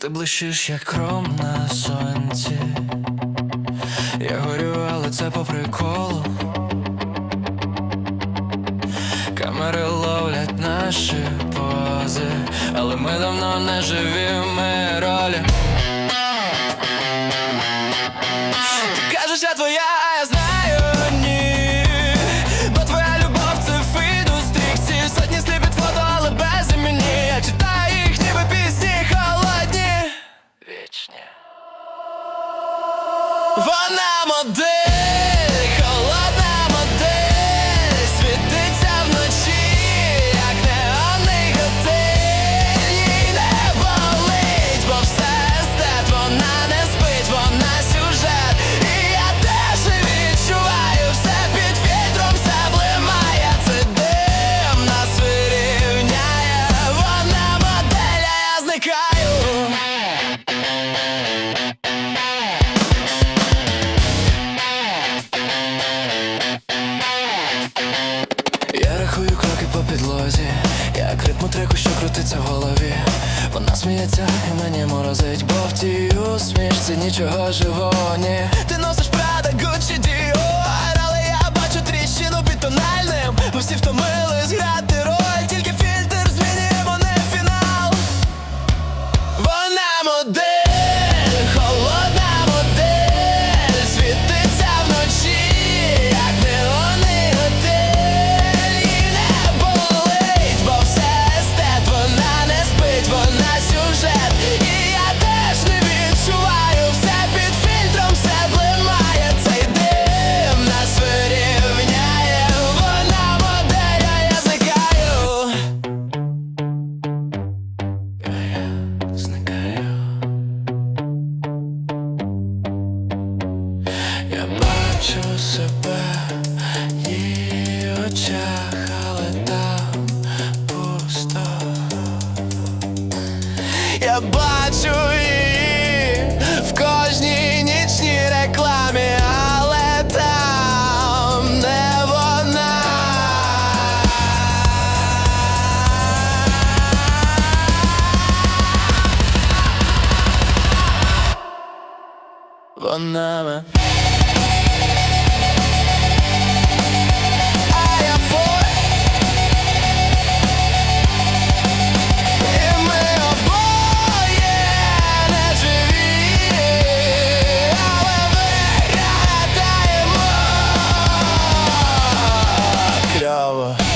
Ти блищиш, як кром на сонці. Я горю, але це по приколу. Камери ловлять наші пози, але ми давно не живі, Вона модель, рахую кроки по підлозі, як ритму треку, що крутиться в голові. Вона сміється і мені морозить, бо в тій усмішці нічого живого ні. Ти носиш прада, Gucci, Dior бачу себе в її очах, але там пусто. Я бачу її в кожній нічній рекламі, але там не вона. Вона ме hour.